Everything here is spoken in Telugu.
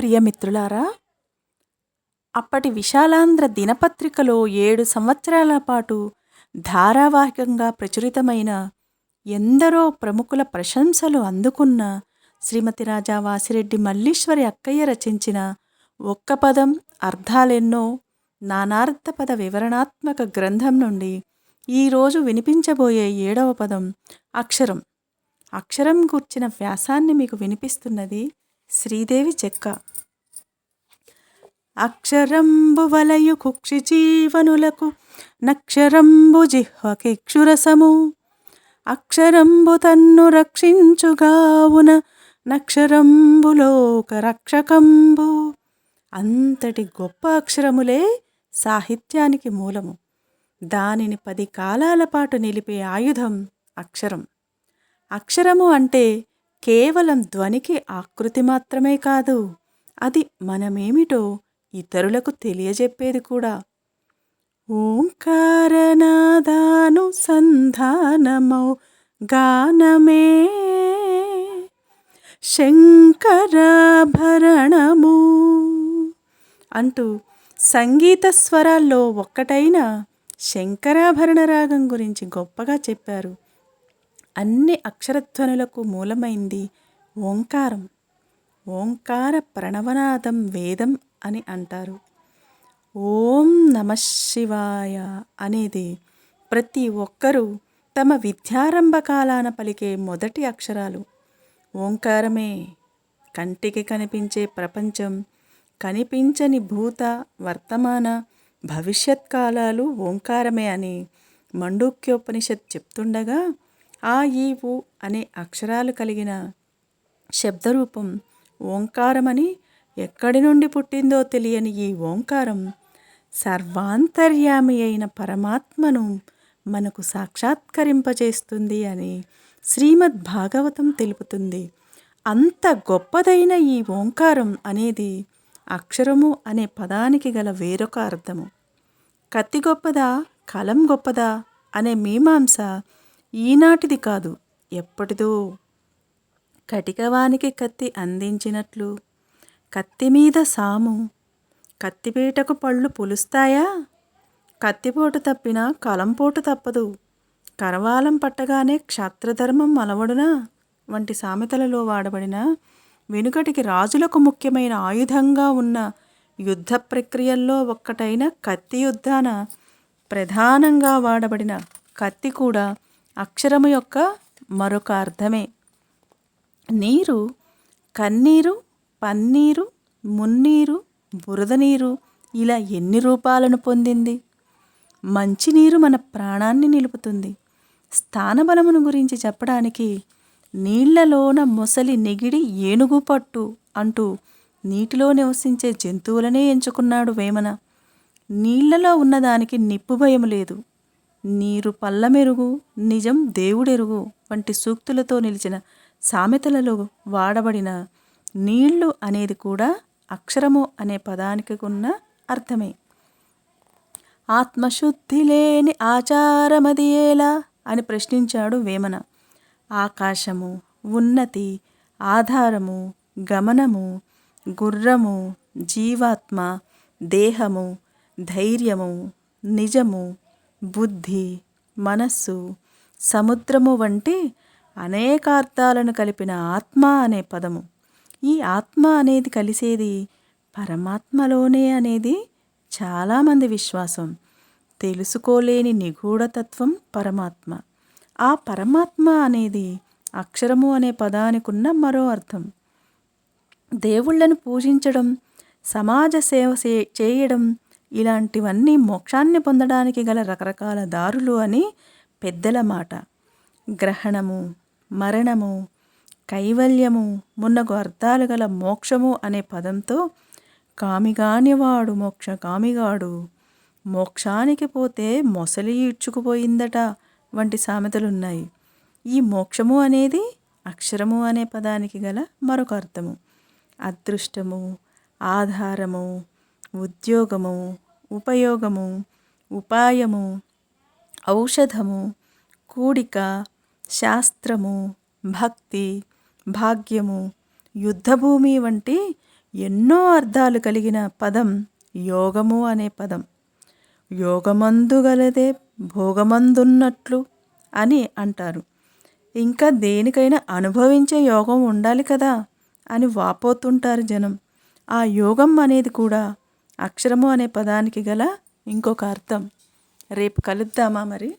ప్రియమిత్రులారా అప్పటి విశాలాంధ్ర దినపత్రికలో ఏడు సంవత్సరాల పాటు ధారావాహికంగా ప్రచురితమైన ఎందరో ప్రముఖుల ప్రశంసలు అందుకున్న శ్రీమతి రాజా వాసిరెడ్డి మల్లీశ్వరి అక్కయ్య రచించిన ఒక్క పదం అర్థాలెన్నో నానార్థపద వివరణాత్మక గ్రంథం నుండి ఈరోజు వినిపించబోయే ఏడవ పదం అక్షరం. అక్షరం గూర్చిన వ్యాసాన్ని మీకు వినిపిస్తున్నది శ్రీదేవి చెక్క. అక్షరంబు వలయు కుక్షి జీవనులకు నక్షరంబు జిహ్వ కిక్షురసము అక్షరంబు తన్ను రక్షించుగావున నక్షరంబులోక రక్షకంబు. అంతటి గొప్ప అక్షరములే సాహిత్యానికి మూలము. దానిని పది కాలాల పాటు నిలిపే ఆయుధం అక్షరం. అక్షరము అంటే కేవలం ధ్వనికి ఆకృతి మాత్రమే కాదు అది మనమేమిటో ఇతరులకు తెలియజెప్పేది కూడా. ఓంకారనాదానుసంధానమౌ గానమే. శంకరాభరణము అంటూ సంగీత స్వరాల్లో ఒక్కటైన శంకరాభరణ రాగం గురించి గొప్పగా చెప్పారు. అన్ని అక్షరధ్వనులకు మూలమైంది ఓంకారం. ఓంకార ప్రణవనాదం వేదం అని అంటారు. ఓం నమ శివాయ అనేది ప్రతి ఒక్కరూ తమ విద్యారంభ కాలాన పలికే మొదటి అక్షరాలు. ఓంకారమే కంటికి కనిపించే ప్రపంచం కనిపించని భూత వర్తమాన భవిష్యత్ కాలాలు ఓంకారమే అని మండూక్యోపనిషత్ చెప్తుండగా ఆ ఈ ఉ అనే అక్షరాలు కలిగిన శబ్దరూపం ఓంకారమని ఎక్కడి నుండి పుట్టిందో తెలియని ఈ ఓంకారం సర్వాంతర్యామి అయిన పరమాత్మను మనకు సాక్షాత్కరింపజేస్తుంది అని శ్రీమద్ భాగవతం తెలుపుతుంది. అంత గొప్పదైన ఈ ఓంకారం అనేది అక్షరము అనే పదానికి గల వేరొక అర్థము. కత్తి గొప్పదా కలం గొప్పదా అనే మీమాంస ఈనాటిది కాదు ఎప్పటిదో. కటికవానికి కత్తి అందించినట్లు కత్తి మీద సాము. కత్తిపీటకు పళ్ళు పులుస్తాయా? కత్తిపోటు తప్పినా కలంపోటు తప్పదు. కరవాలం పట్టగానే క్షత్రధర్మం అలవడునా? వంటి సామెతలలో వాడబడిన వెనుకటికి రాజులకు ముఖ్యమైన ఆయుధంగా ఉన్న యుద్ధ ప్రక్రియల్లో ఒక్కటైన కత్తి యుద్ధాన ప్రధానంగా వాడబడిన కత్తి కూడా అక్షరము యొక్క మరొక అర్థమే. నీరు కన్నీరు పన్నీరు మున్నీరు బురద నీరు ఇలా ఎన్ని రూపాలను పొందింది? మంచినీరు మన ప్రాణాన్ని నిలుపుతుంది. స్థానబలమును గురించి చెప్పడానికి నీళ్ళలోన మొసలి నెగిడి ఏనుగు పట్టు అంటూ నీటిలో నివసించే జంతువులనే ఎంచుకున్నాడు వేమన. నీళ్ళలో ఉన్నదానికి నిప్పు భయం లేదు. నీరు పల్లమెరుగు నిజం దేవుడెరుగు వంటి సూక్తులతో నిలిచిన సామెతలలో వాడబడిన నీళ్ళు అనేది కూడా అక్షరము అనే పదానికి ఉన్న అర్థమే. ఆత్మశుద్ధి లేని ఆచారమది ఎలా? అని ప్రశ్నించాడు వేమన. ఆకాశము ఉన్నతి ఆధారము గమనము గుర్రము జీవాత్మ దేహము ధైర్యము నిజము బుద్ధి మనస్సు సముద్రము వంటి అనేకార్థాలను కలిపిన ఆత్మ అనే పదము. ఈ ఆత్మ అనేది కలిసేది పరమాత్మలోనే అనేది చాలామంది విశ్వాసం. తెలుసుకోలేని నిగూఢతత్వం పరమాత్మ. ఆ పరమాత్మ అనేది అక్షరము అనే పదానికి ఉన్న మరో అర్థం. దేవుళ్ళను పూజించడం సమాజ సేవ చేయడం ఇలాంటివన్నీ మోక్షాన్ని పొందడానికి గల రకరకాల దారులు అని పెద్దల మాట. గ్రహణము మరణము కైవల్యము మున్నగు అర్థాలు గల మోక్షము అనే పదంతో కామిగానివాడు మోక్ష కామిగాడు. మోక్షానికి పోతే మొసలి ఈడ్చుకుపోయిందట వంటి సామెతలున్నాయి. ఈ మోక్షము అనేది అక్షరము అనే పదానికి గల మరొక అర్థము. అదృష్టము ఆధారము ఉద్యోగము ఉపయోగము ఉపాయము ఔషధము కూడిక శాస్త్రము భక్తి భాగ్యము యుద్ధభూమి వంటి ఎన్నో అర్థాలు కలిగిన పదం యోగము అనే పదం. యోగమందు గలదే భోగమందున్నట్లు అని అంటారు. ఇంకా దేనికైనా అనుభవించే యోగం ఉండాలి కదా అని వాపోతుంటారు జనం. ఆ యోగం అనేది కూడా అక్షరము అనే పదానికి గల ఇంకొక అర్థం. రేపు కలుద్దామా మరి?